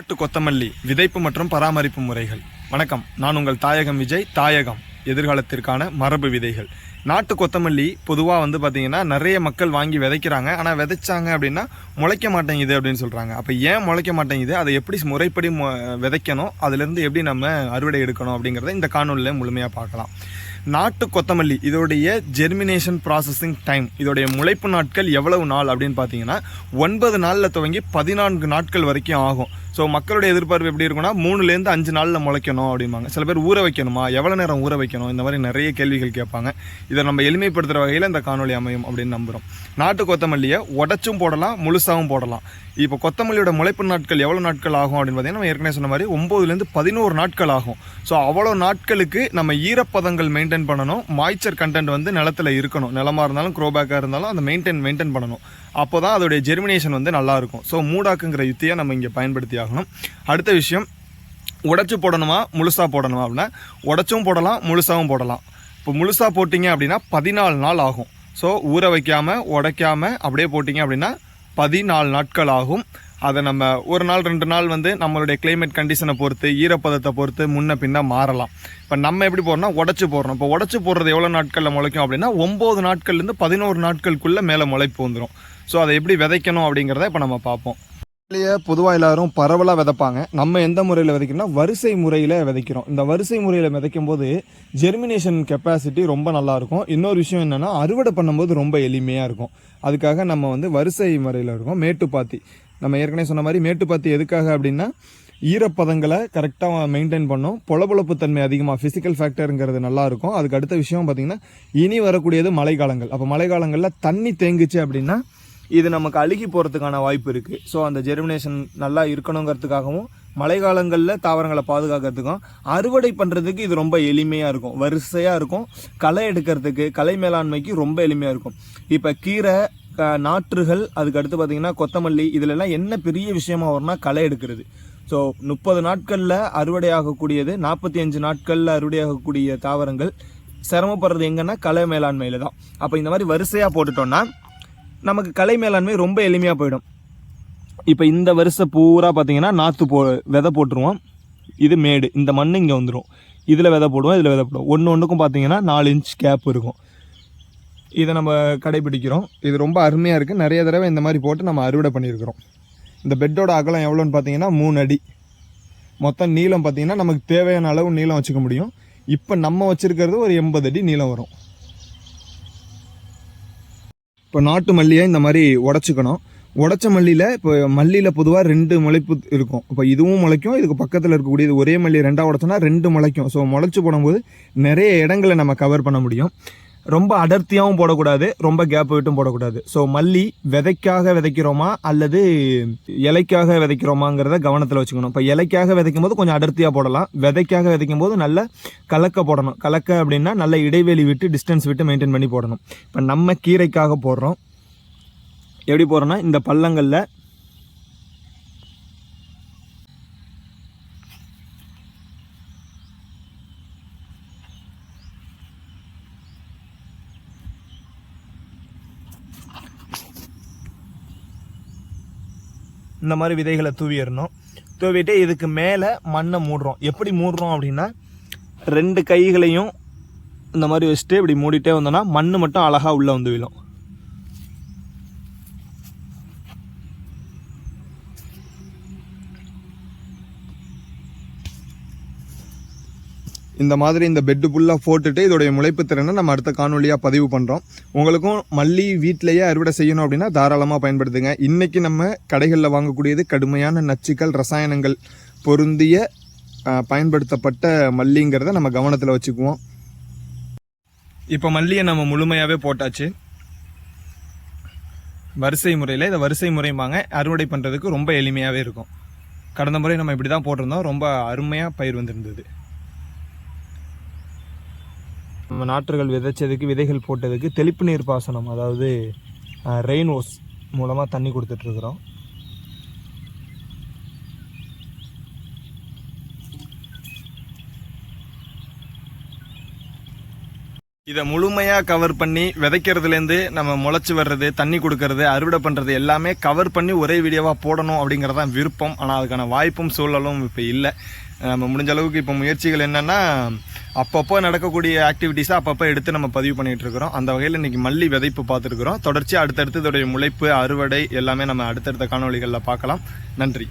நாட்டு கொத்தமல்லி விதைப்பு மற்றும் பராமரிப்பு முறைகள். வணக்கம். நான் உங்கள் தாயகம் விஜய். தாயகம். எதிர்காலத்திற்கான மரபு விதைகள். நாட்டு கொத்தமல்லி பொதுவாக வந்து பார்த்தீங்கன்னா நிறைய மக்கள் வாங்கி விதைக்கிறாங்க. ஆனால் விதைச்சாங்க அப்படின்னா முளைக்க மாட்டேங்குது அப்படின்னு சொல்கிறாங்க அப்போ ஏன் முளைக்க மாட்டேங்குது? அதை எப்படி முறைப்படி விதைக்கணும்? அதுலேருந்து எப்படி நம்ம அறுவடை எடுக்கணும் அப்படிங்கிறத இந்த காணொலியில் முழுமையாக பார்க்கலாம். நாட்டு கொத்தமல்லி இதோடைய ஜெர்மினேஷன் ப்ராசஸிங் டைம் இதோடைய முளைப்பு நாட்கள் எவ்வளவு நாள் அப்படின்னு பார்த்தீங்கன்னா ஒன்பது நாளில் துவங்கி பதினான்கு நாட்கள் வரைக்கும் ஆகும். ஸோ மக்களுடைய எதிர்பார்ப்பு எப்படி இருக்கும்னா மூணுலேருந்து அஞ்சு நாளில் முளைக்கணும் அப்படிம்பாங்க. சில பேர் ஊற வைக்கணுமா? எவ்வளோ நேரம் ஊற வைக்கணும்? இந்த மாதிரி நிறைய கேள்விகள் கேட்பாங்க. இதை நம்ம எளிமைப்படுத்துகிற வகையில் இந்த காணொலி அமையும் அப்படின்னு நம்புகிறோம் நாட்டு கொத்தமல்லியை உடச்சும் போடலாம் முழுசாகவும் போடலாம். இப்போ கொத்தமல்லியோட முளைப்பு நாட்கள் எவ்வளோ நாட்கள் ஆகும் அப்படின்னு பார்த்தீங்கன்னா நம்ம ஏற்கனவே சொன்ன மாதிரி ஒம்போதுலேருந்து பதினோரு நாட்கள் ஆகும். ஸோ அவ்வளோ நாட்களுக்கு நம்ம ஈரப்பதங்கள் மெயின்டைன் பண்ணணும். மாய்ச்சர் கண்டென்ட் வந்து நிலத்துல இருக்கணும். நிலமாக இருந்தாலும் க்ரோபேக்காக இருந்தாலும் அந்த மெயின்டைன் மெயின்டைன் பண்ணணும். அப்போ தான் அதோடைய ஜெர்மினேஷன் வந்து நல்லாயிருக்கும். ஸோ மூடாக்குங்கிற யுத்தியை நம்ம இங்கே பயன்படுத்தி ஆகணும். அடுத்த விஷயம் உடச்சி போடணுமா முழுசாக போடணுமா அப்படின்னா உடச்சும் போடலாம் முழுசாகவும் போடலாம். இப்போ முழுசாக போட்டிங்க அப்படின்னா பதினாலு நாள் ஆகும். ஸோ ஊற வைக்காமல் உடைக்காமல் அப்படியே போட்டிங்க அப்படின்னா பதினாலு நாட்கள் ஆகும். அதை நம்ம ஒரு நாள் ரெண்டு நாள் வந்து நம்மளுடைய கிளைமேட் கண்டிஷனை பொறுத்து ஈரப்பதத்தை பொறுத்து முன்ன பின்ன மாறலாம். இப்போ நம்ம எப்படி போடுறோம்னா உடச்சி போடுறோம் இப்போ உடச்சி போடுறது எவ்வளோ நாட்களில் முளைக்கும் அப்படின்னா ஒம்பது நாட்கள்லேருந்து பதினோரு நாட்களுக்குள்ளே மேலே முளைப்பு வந்துடும் ஸோ அதை எப்படி விதைக்கணும் அப்படிங்கிறத இப்போ நம்ம பார்ப்போம். இல்லையே பொதுவாக எல்லாரும் பரவலாக விதைப்பாங்க. நம்ம எந்த முறையில் விதைக்கணும்னா வரிசை முறையில் விதைக்கிறோம். இந்த வரிசை முறையில் விதைக்கும் போது ஜெர்மினேஷன் கெப்பாசிட்டி ரொம்ப நல்லாயிருக்கும் இன்னொரு விஷயம் என்னென்னா அறுவடை பண்ணும்போது ரொம்ப எளிமையாக இருக்கும். அதுக்காக நம்ம வந்து வரிசை முறையில் இருக்கோம். மேட்டுப்பாத்தி. நம்ம ஏற்கனவே சொன்ன மாதிரி மேட்டுப்பாத்தி எதுக்காக அப்படின்னா ஈரப்பதங்களை கரெக்டாக மெயின்டைன் பண்ணும். பொலபொலப்பு தன்மை அதிகமாக ஃபிசிக்கல் ஃபேக்டருங்கிறது நல்லாயிருக்கும் அதுக்கு அடுத்த விஷயம் பார்த்திங்கன்னா இனி வரக்கூடியது மழைக்காலங்கள். அப்போ மழைக்காலங்களில் தண்ணி தேங்குச்சு அப்படின்னா இது நமக்கு அழுகி போகிறதுக்கான வாய்ப்பு இருக்குது ஸோ அந்த ஜெர்மினேஷன் நல்லா இருக்கணுங்கிறதுக்காகவும் மழைக்காலங்களில் தாவரங்களை பாதுகாக்கிறதுக்கும் அறுவடை பண்ணுறதுக்கு இது ரொம்ப எளிமையாக இருக்கும். வரிசையாக இருக்கும். களை எடுக்கிறதுக்கு கலை மேலாண்மைக்கு ரொம்ப எளிமையாக இருக்கும். இப்போ கீரை நாற்றுகள் அதுக்கு அடுத்து பார்த்திங்கன்னா கொத்தமல்லி இதுலலாம் என்ன பெரிய விஷயமா வரும்னா களை எடுக்கிறது. ஸோ முப்பது நாட்களில் அறுவடை ஆகக்கூடியது நாற்பத்தி அஞ்சு நாட்களில் அறுவடை ஆகக்கூடிய தாவரங்கள் சிரமப்படுறது எங்கன்னா களை மேலாண்மையில் தான். அப்போ இந்த மாதிரி வரிசையாக போட்டுட்டோன்னா நமக்கு கலை மேலாண்மை ரொம்ப எளிமையாக போயிடும். இப்போ இந்த வருஷம் பூரா பார்த்தீங்கன்னா நாற்று போ விதை போட்டுருவோம். இது மேடு. இந்த மண் இங்கே வந்துடும் இதில் விதை போடுவோம் இதில் விதை போடுவோம். ஒன்று ஒன்றுக்கும் பார்த்தீங்கன்னா நாலு இன்ச் கேப் இருக்கும். இதை நம்ம கடைபிடிக்கிறோம். இது ரொம்ப அருமையாக இருக்குது நிறைய தடவை இந்த மாதிரி போட்டு நம்ம அறுவடை பண்ணியிருக்கிறோம். இந்த பெட்டோட அகலம் எவ்வளோன்னு பார்த்தீங்கன்னா மூணு அடி. மொத்தம் நீளம் பார்த்தீங்கன்னா நமக்கு தேவையான அளவு நீளம் வச்சுக்க முடியும். இப்போ நம்ம வச்சுருக்கிறது ஒரு எண்பது அடி நீளம் வரும். இப்போ நாட்டு மல்லியை இந்த மாதிரி உடச்சிக்கணும். உடச்ச மல்லியில் இப்போ மல்லியில் பொதுவாக ரெண்டு முளைப்பு இருக்கும். இப்போ இதுவும் முளைக்கும் இதுக்கு பக்கத்தில் இருக்கக்கூடியது ஒரே மல்லி ரெண்டாக உடச்சோன்னா ரெண்டு முளைக்கும். ஸோ முளைச்சி போடும்போது நிறைய இடங்களை நம்ம கவர் பண்ண முடியும். ரொம்ப அடர்த்தியாகவும் போடக்கூடாது ரொம்ப கேப் விட்டும் போடக்கூடாது. ஸோ மல்லி விதைக்காக விதைக்கிறோமா அல்லது இலைக்காக விதைக்கிறோமாங்கிறத கவனத்தில் வச்சுக்கணும். இப்போ இலைக்காக விதைக்கும் போது கொஞ்சம் அடர்த்தியாக போடலாம். விதைக்காக விதைக்கும் போது நல்ல கலக்க போடணும். கலக்க அப்படின்னா நல்ல இடைவெளி விட்டு டிஸ்டன்ஸ் விட்டு மெயின்டைன் பண்ணி போடணும். இப்போ நம்ம கீரைக்காக போடுறோம். எப்படி போடுறோன்னா இந்த பள்ளங்களில் இந்த மாதிரி விதைகளை தூவிடணும். தூவிட்டு இதுக்கு மேலே மண்ணை மூடுறோம். எப்படி மூடுறோம் அப்படின்னா ரெண்டு கைகளையும் இந்த மாதிரி வச்சுட்டு இப்படி மூடிட்டே வந்தோம்னா மண் மட்டும் அழகாக உள்ளே வந்து விழும். இந்த மாதிரி இந்த பெட்டு ஃபுல்லாக போட்டுட்டு இதோடைய முளைப்பு திறனை நம்ம அடுத்த காணொலியாக பதிவு பண்ணுறோம் உங்களுக்கும் மல்லி வீட்டிலேயே அறுவடை செய்யணும் அப்படின்னா தாராளமாக பயன்படுத்துங்க. இன்றைக்கி நம்ம கடைகளில் வாங்கக்கூடியது கடுமையான நச்சுக்கள் ரசாயனங்கள் பொருந்திய பயன்படுத்தப்பட்ட மல்லிங்கிறத நம்ம கவனத்தில் வச்சுக்குவோம். இப்போ மல்லியை நம்ம முழுமையாகவே போட்டாச்சு. வரிசை முறையில் இதை வரிசை முறையுமாங்க அறுவடை பண்ணுறதுக்கு ரொம்ப எளிமையாகவே இருக்கும். கடந்த முறை நம்ம இப்படி தான் போட்டிருந்தோம். ரொம்ப அருமையாக பயிர் வந்திருந்தது. நம்ம நாற்றுகள் விதைச்சதுக்கு விதைகள் போட்டதுக்கு தெளிப்பு நீர் பாசனம் அதாவது ரெயின் ஓஸ் மூலமாக தண்ணி கொடுத்துட்ருக்குறோம். இதை முழுமையாக கவர் பண்ணி விதைக்கிறதுலேருந்து நம்ம முளைச்சி வர்றது தண்ணி கொடுக்கறது அறுவடை பண்ணுறது எல்லாமே கவர் பண்ணி ஒரே வீடியோவாக போடணும் அப்படிங்கிறதான் விருப்பம். ஆனால் அதுக்கான வாய்ப்பும் சூழலும் இப்போ இல்லை. நம்ம முடிஞ்ச அளவுக்கு இப்போ முயற்சிகள் என்னென்னா அப்பப்போ நடக்கக்கூடிய ஆக்டிவிட்டீஸை அப்பப்போ எடுத்து நம்ம பதிவு பண்ணிகிட்டு இருக்கிறோம். அந்த வகையில் இன்றைக்கி மல்லி விதைப்பு பார்த்துருக்குறோம். தொடர்ச்சியாக அடுத்தடுத்து இதோடைய முளைப்பு அறுவடை எல்லாமே நம்ம அடுத்தடுத்த காணொளிகளில் பார்க்கலாம். நன்றி.